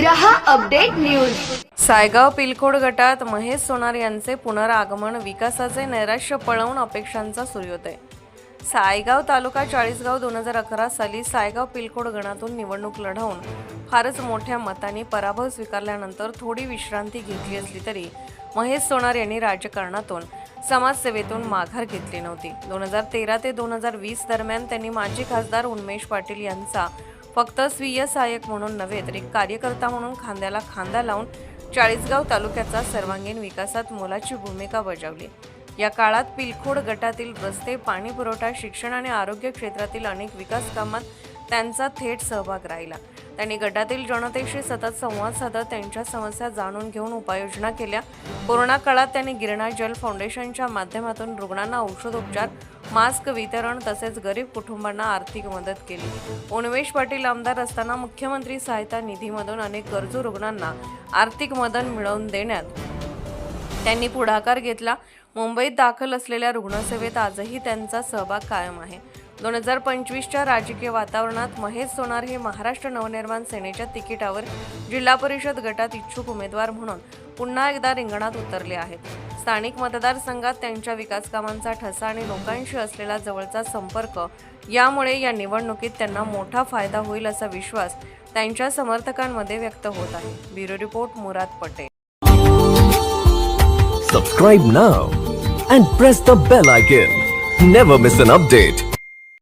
रहा update news. Saigaon पिलखोड गटात महेश सोनार यांचे पुनरागमन विकासाचे नैराश्य पळवून अपेक्षांचा सूर्योदय. सायगाव तालुका चाळीसगाव दोन हजार अकरा साली सायगाव पिलखोड गणातून निवडणूक लढवून फारच मोठ्या मताने पराभव स्वीकारल्यानंतर थोडी विश्रांती घेतली असली तरी महेश सोनार यांनी राजकारणातून समाजसेवेतून माघार घेतली नव्हती. दोन हजार तेरा ते दोन हजार वीस दरम्यान त्यांनी माजी खासदार उन्मेष पाटील यांचा फक्त स्वीय सहाय्यक म्हणून नव्हे तर एक कार्यकर्ता म्हणून खांद्याला खांदा लावून चाळीसगाव तालुक्याचा सर्वांगीण विकासात मोलाची भूमिका बजावली. या काळात पिलखोड गटातील रस्ते पाणी पुरवठा शिक्षण आणि आरोग्य क्षेत्रातील अनेक विकास कामात त्यांचा थेट सहभाग राहिला. त्यांनी गटातील जनतेशी सतत संवाद साधत त्यांच्या समस्या जाणून घेऊन उपाययोजना केल्या. कोरोना काळात त्यांनी गिरणा जल फाउंडेशनच्या माध्यमातून रुग्णांना औषधोपचार मास्क वितरण तसेच गरीब कुटुंबांना आर्थिक मदत केली. उन्मेश पाटील आमदार असताना मुख्यमंत्री सहायता निधीमधून अनेक गरजू रुग्णांना आर्थिक मदत मिळवून देण्यात त्यांनी पुढाकार घेतला. मुंबईत दाखल असलेल्या रुग्णसेवेत आजही त्यांचा सहभाग कायम आहे. दोन हजार पंचवीसच्या राजकीय वातावरणात महेश सोनार हे महाराष्ट्र नवनिर्माण सेनेच्या तिकिटावर जिल्हा परिषद गटात इच्छुक उमेदवार म्हणून पुन्हा एकदा रिंगणात उतरले आहेत. स्थानिक मतदारसंघात त्यांच्या विकासकामांचा ठसा आणि लोकांशी असलेला जवळचा संपर्क यामुळे या निवडणुकीत त्यांना मोठा फायदा होईल असा विश्वास त्यांच्या समर्थकांमध्ये व्यक्त होत आहे. Bureau report Murad Patel. Subscribe now and press the bell icon never miss an update